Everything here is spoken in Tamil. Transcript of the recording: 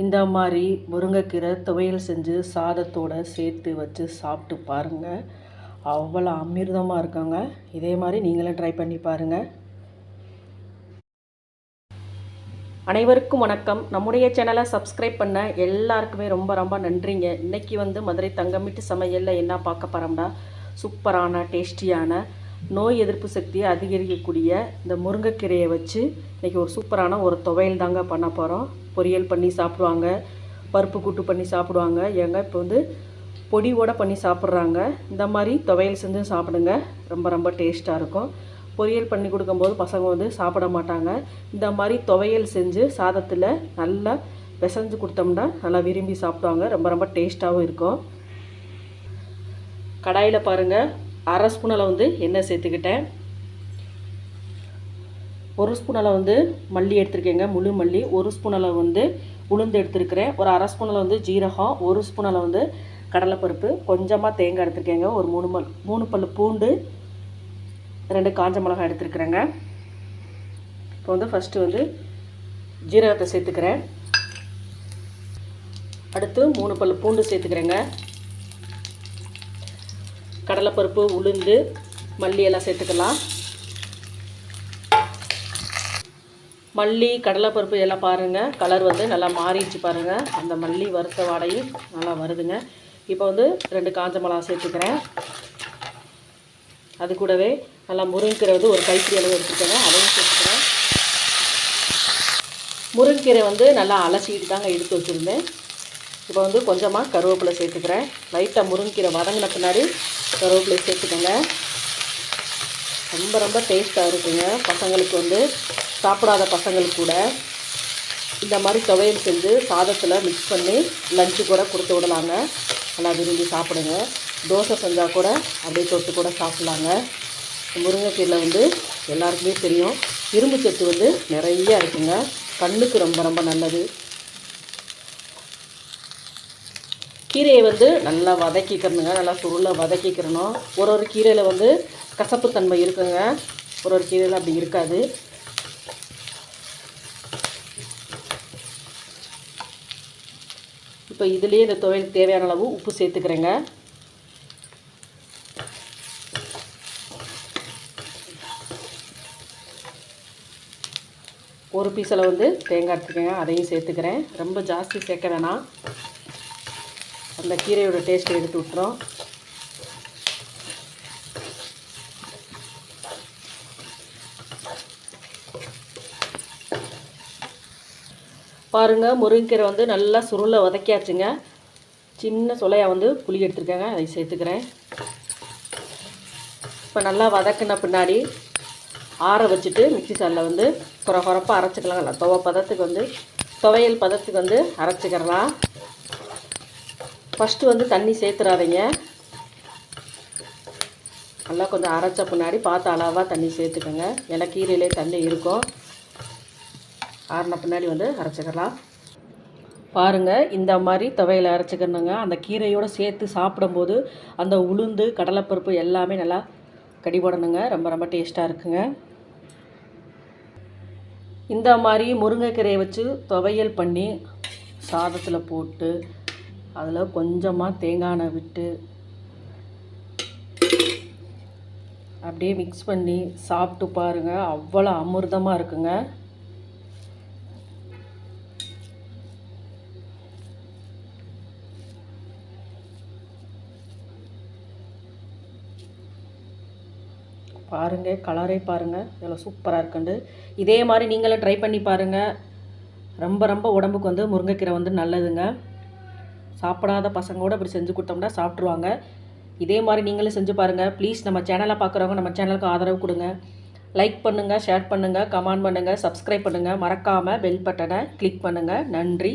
இந்த மாதிரி முருங்கைக்கீரை துவையல் செஞ்சு சாதத்தோட சேர்த்து வச்சு சாப்பிட்டு பாருங்கள் அவ்வளோ அமிர்தமாக இருக்குங்க. இதே மாதிரி நீங்களும் ட்ரை பண்ணி பாருங்கள் அனைவருக்கும் வணக்கம். நம்முடைய சேனலை சப்ஸ்கிரைப் பண்ண எல்லாருக்குமே ரொம்ப ரொம்ப நன்றிங்க. இன்றைக்கி வந்து மதுரை தங்கமிட்டு சமையலில் என்ன பார்க்க போகிறோம்னா சூப்பரான டேஸ்டியான நோய் எதிர்ப்பு சக்தியை அதிகரிக்கக்கூடிய இந்த முருங்கைக்கீரையை வச்சு இன்றைக்கி ஒரு சூப்பரான ஒரு துவையல் தாங்க பண்ண போகிறோம் பொரியல் பண்ணி சாப்பிடுவாங்க பருப்பு கூட்டு பண்ணி சாப்பிடுவாங்க. ஏங்க இப்போ வந்து பொடியோடு பண்ணி சாப்பிட்றாங்க. இந்த மாதிரி துவையல் செஞ்சு சாப்பிடுங்க. ரொம்ப ரொம்ப டேஸ்ட்டாக இருக்கும். பொரியல் பண்ணி கொடுக்கும்போது பசங்க வந்து சாப்பிட மாட்டாங்க. இந்த மாதிரி துவையல் செஞ்சு சாதத்தில் நல்லா பிசைஞ்சு கொடுத்தோம்னா நல்லா விரும்பி சாப்பிடுவாங்க. ரொம்ப ரொம்ப டேஸ்ட்டாகவும் இருக்கும். கடாயில் பாருங்கள் அரை ஸ்பூன் அளவு வந்து எண்ணெய் சேர்த்துக்கிட்டேன். ஒரு ஸ்பூன் அளவு வந்து மல்லி எடுத்துருக்கேங்க முழு மல்லி. ஒரு ஸ்பூன் அளவு வந்து உளுந்து எடுத்துருக்கிறேன். ஒரு அரை ஸ்பூன் அளவு வந்து ஜீரகம் ஒரு ஸ்பூன் அளவு வந்து கடலைப்பருப்பு. கொஞ்சமாக தேங்காய் எடுத்துருக்கேங்க ஒரு மூணு மல் மூணு பல் பூண்டு ரெண்டு காஞ்ச மிளகாய் எடுத்துருக்குறேங்க. இப்போ வந்து ஃபஸ்ட்டு வந்து ஜீரகத்தை சேர்த்துக்கிறேன். அடுத்து மூணு பல் பூண்டு சேர்த்துக்கிறேங்க. கடலைப்பருப்பு உளுந்து மல்லி எல்லாம் சேர்த்துக்கலாம். மல்லி கடலைப்பருப்பு எல்லாம் பாருங்கள் கலர் வந்து நல்லா மாறிடுச்சு பாருங்கள் அந்த மல்லி வறுத்த வாடையும் நல்லா வருதுங்க. இப்போ வந்து ரெண்டு காஞ்ச மிளகா சேர்த்துக்கிறேன். அது கூடவே நல்லா முருங்கீரை வந்து ஒரு கைப்பிடி அளவு எடுத்துக்கிறேன் அதையும் சேர்த்துக்கிறேன். முருங்கீரை வந்து நல்லா அலசிக்கிட்டு தாங்க எடுத்து வச்சுருந்தேன். இப்போ வந்து கொஞ்சமாக கருவேப்பிலை சேர்த்துக்கிறேன். லைட்டாக முருங்கீரை வதங்கின பின்னாடி கருவேப்பிலை சேர்த்துக்கோங்க. ரொம்ப ரொம்ப டேஸ்ட்டாக இருக்குங்க. பசங்களுக்கு வந்து சாப்பிடாத பசங்களுக்கு கூட இந்த மாதிரி துவையல் செஞ்சு சாதத்தில் மிக்ஸ் பண்ணி லஞ்சு கூட கொடுத்து விடலாங்க. நல்லா விரும்பி சாப்பிடுங்க. தோசை செஞ்சால் கூட அப்படியே தொட்டு கூட சாப்பிட்லாங்க. முருங்கைக்கீரில் வந்து எல்லாருக்குமே தெரியும். இரும்பு சத்து வந்து நிறைய இருக்குங்க. கண்ணுக்கு ரொம்ப ரொம்ப நல்லது. கீரையை வந்து நல்லா வதக்கிக்கிறணுங்க நல்லா சுருளை வதக்கிக்கிறணும். ஒரு ஒரு கீரையில் வந்து கசப்புத்தன்மை இருக்குங்க. ஒரு ஒரு கீரையில் அப்படி இருக்காது. இப்போ இதுலேயே இந்த துவையல் தேவையான அளவு உப்பு சேர்த்துக்கிறேங்க. ஒரு பீஸில் வந்து தேங்காய் எடுத்துக்கோங்க. அதையும் சேர்த்துக்கிறேன். ரொம்ப ஜாஸ்தி சேர்க்க வேணாம். அந்த கீரையோட டேஸ்ட்டை எடுத்து விட்டுறோம். பாருங்கள் முருங்கைக்கீரை வந்து நல்லா சுருளை வதக்கியாச்சுங்க. சின்ன சுளையாக வந்து புளி எடுத்துருக்கேங்க அதை சேர்த்துக்கிறேன். இப்போ நல்லா வதக்கின பின்னாடி ஆற வச்சுட்டு மிக்சி சாலில் வந்து குறை குறப்பாக அரைச்சிக்கலாங்க துவ பதத்துக்கு வந்து துவையல் பதத்துக்கு வந்து அரைச்சிக்கிறலாம். ஃபஸ்ட்டு வந்து தண்ணி சேர்த்துறாதீங்க. நல்லா கொஞ்சம் அரைச்ச பின்னாடி பார்த்து அளவாக தண்ணி சேர்த்துக்கோங்க. ஏன்னா கீரையிலே தண்ணி இருக்கும். ஆறின பின்னாடி வந்து அரைச்சிக்கலாம். பாருங்கள் இந்த மாதிரி துவையில் அரைச்சிக்கணுங்க. அந்த கீரையோடு சேர்த்து சாப்பிடும்போது அந்த உளுந்து கடலைப்பருப்பு எல்லாமே நல்லா கடிபடணுங்க ரொம்ப ரொம்ப டேஸ்ட்டாக இருக்குங்க. இந்த மாதிரி முருங்கைக்கீரையை வச்சு துவையல் பண்ணி சாதத்தில் போட்டு அதில் கொஞ்சமாக தேங்காய் எண்ணெய் விட்டு அப்படியே மிக்ஸ் பண்ணி சாப்பிட்டு பாருங்கள் அவ்வளோ அமிர்தமாக இருக்குங்க. பாருங்கள் கலரே பாருங்கள் இதில் சூப்பராக இருக்குண்டு. இதே மாதிரி நீங்களும் ட்ரை பண்ணி பாருங்கள் ரொம்ப ரொம்ப உடம்புக்கு வந்து முருங்கைக்கீரை வந்து நல்லதுங்க. சாப்பிடாத பசங்களோட இப்படி செஞ்சு கொடுத்தோம்னா சாப்பிட்ருவாங்க இதே மாதிரி நீங்களும் செஞ்சு பாருங்கள் ப்ளீஸ் நம்ம சேனலை பார்க்குறவங்க நம்ம சேனலுக்கு ஆதரவு கொடுங்க. லைக் பண்ணுங்கள் ஷேர் பண்ணுங்கள் கமெண்ட் பண்ணுங்கள் சப்ஸ்கிரைப் பண்ணுங்கள் மறக்காமல் பெல் பட்டனை கிளிக் பண்ணுங்கள் நன்றி